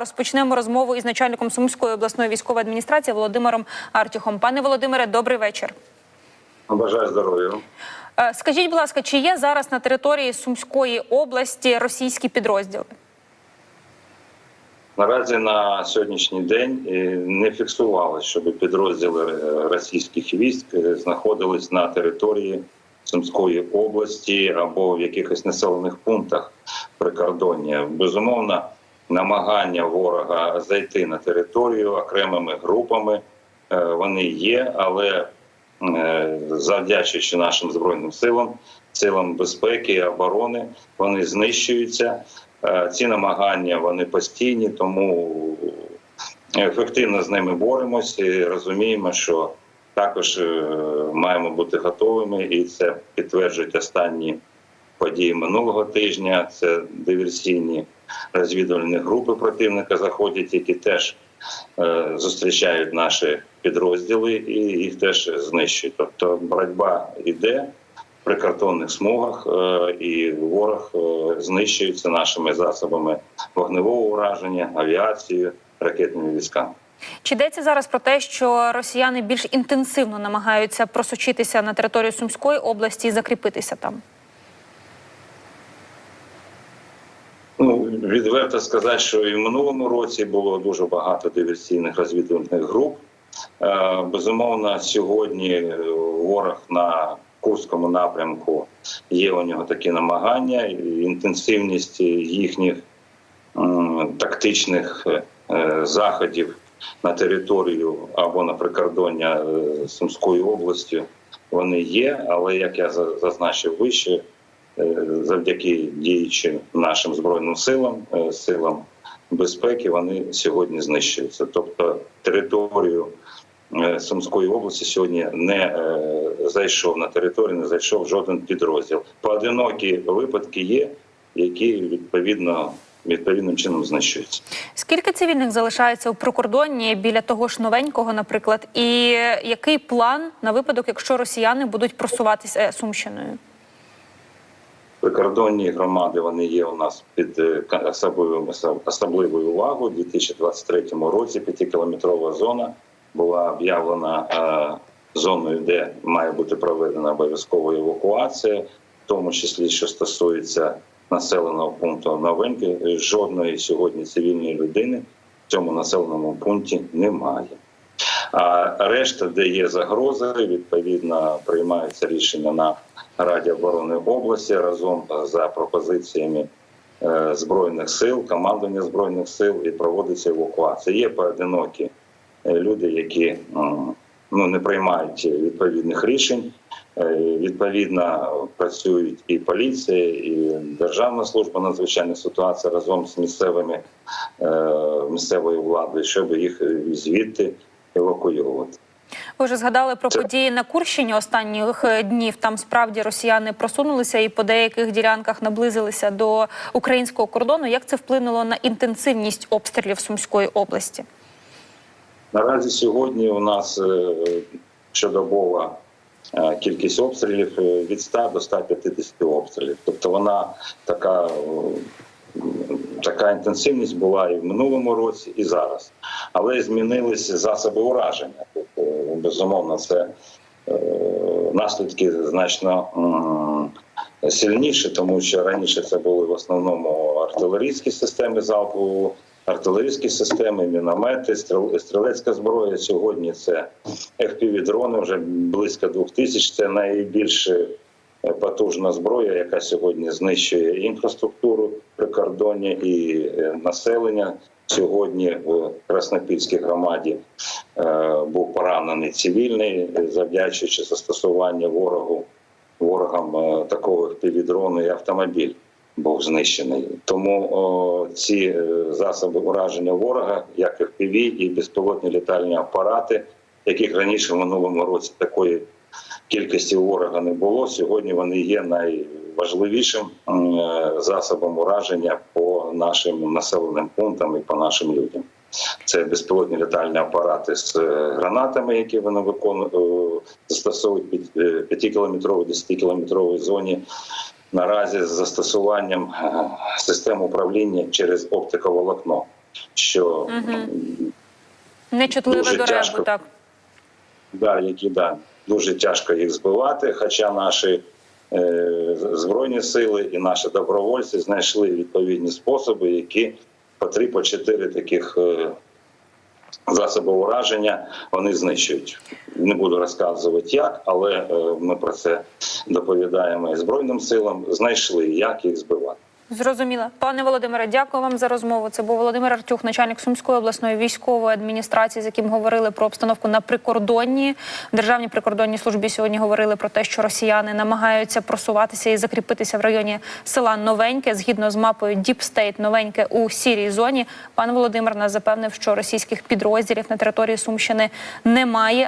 Розпочнемо розмову із начальником Сумської обласної військової адміністрації Володимиром Артюхом. Пане Володимире, добрий вечір. Бажаю здоров'я. Е, Скажіть, будь ласка, чи є зараз на території Сумської області російські підрозділи? Наразі на сьогоднішній день е, не фіксувалося, щоб підрозділи е, російських військ знаходились на території Сумської області або в якихось населених пунктах прикордоння. Безумовно, намагання ворога зайти на територію окремими групами е, вони є, але е, завдячуючи нашим збройним силам, силам безпеки і оборони, вони знищуються. Е, Ці намагання вони постійні, тому ефективно з ними боремося і розуміємо, що також маємо бути готовими, і це підтверджують останні події минулого тижня. Це диверсійні розвідувальні групи противника заходять, які теж е, зустрічають наші підрозділи і їх теж знищують. Тобто боротьба йде в прикордонних смугах, е, і ворог е, знищується нашими засобами вогневого ураження, авіацією, ракетними військами. Чи йдеться зараз про те, що росіяни більш інтенсивно намагаються просочитися на територію Сумської області і закріпитися там? Відверто сказати, що і в минулому році було дуже багато диверсійних розвідувальних груп. Е, Безумовно, сьогодні е, ворог на Курському напрямку є у нього такі намагання, інтенсивність їхніх тактичних е, заходів на територію або на прикордоння Сумської області. Вони є, але як я за- зазначив вище, завдяки діючим нашим збройним силам, е, силам безпеки, вони сьогодні знищуються. Тобто територію е, Сумської області сьогодні не е, зайшов на територію, не зайшов жоден підрозділ. Поодинокі випадки є, які відповідно відповідним чином знищуються. Скільки цивільних залишається у прикордонні біля того ж новенького, наприклад, і який план на випадок, якщо росіяни будуть просуватися е, Сумщиною? Прикордонні громади вони є у нас під е, особливою особливою увагою. У 2023 році п'ятикілометрова зона була об'явлена е, зоною, де має бути проведена обов'язкова евакуація, в тому числі що стосується населеного пункту Новеньке. Жодної сьогодні цивільної людини в цьому населеному пункті немає. А решта, де є загроза, відповідно приймаються рішення на Раді оборони області разом за пропозиціями е, збройних сил, командування збройних сил і проводиться евакуація. Є поодинокі е, люди, які ну не приймають відповідних рішень. Е, Відповідно, працюють і поліція, і Державна служба надзвичайних ситуацій разом з місцевими місцевою владою, щоб їх звідти евакуювати. Ви вже згадали про Це- події на Курщині останніх е, днів. Там справді росіяни просунулися і по деяких ділянках наблизилися до українського кордону. Як це вплинуло на інтенсивність обстрілів Сумської області? Наразі сьогодні у нас е, щодобова е, кількість обстрілів від 100 до 150 обстрілів. Тобто вона така, така інтенсивність була і в минулому році, і зараз. Але змінилися засоби ураження. Тобто, безумовно, це е, наслідки значно сильніші, тому що раніше це були в основному артилерійські системи залпового артилерійські системи, міномети, стріл- стрілецька зброя. Сьогодні це FPV-дрони, вже близько двох тисяч. Це найбільш е, потужна зброя, яка сьогодні знищує інфраструктуру прикордоння і е, населення. Сьогодні в Краснопільській громаді е, був поранений цивільний, е, завдячуючи застосування ворогу ворогам такого FPV-дрону і автомобіль був знищений. Тому о, ці засоби ураження ворога, як FPV і безпілотні літальні апарати, яких раніше в минулому році такої кількості ворога не було. Сьогодні вони є найважливішим м, е, засобом ураження по нашим населеним пунктам і по нашим людям. Це безпілотні літальні апарати з е, гранатами, які вони виконують, е, застосовують під 5-кілометровій, 10-кілометровій зоні. Наразі з застосуванням систем управління через оптиковолокно. що Нечутливе Дуже до тяжко. ребу, так. да, які да, дуже тяжко їх збивати. Хоча наші збройні сили і наші добровольці знайшли відповідні способи, які по три, по чотири таких е, засоби ураження вони знищують. Не буду розказувати як, але е, ми про це доповідаємо і збройним силам. Знайшли як їх збивати. Зрозуміло. Пане Володимире, дякую вам за розмову. Це був Володимир Артюх, начальник Сумської обласної військової адміністрації, з яким говорили про обстановку на прикордонні. В Державній прикордонній службі сьогодні говорили про те, що росіяни намагаються просуватися і закріпитися в районі села Новеньке згідно з мапою State Новеньке у сірій зоні. Пан Володимир нас запевнив, що російських підрозділів на території Сумщини немає.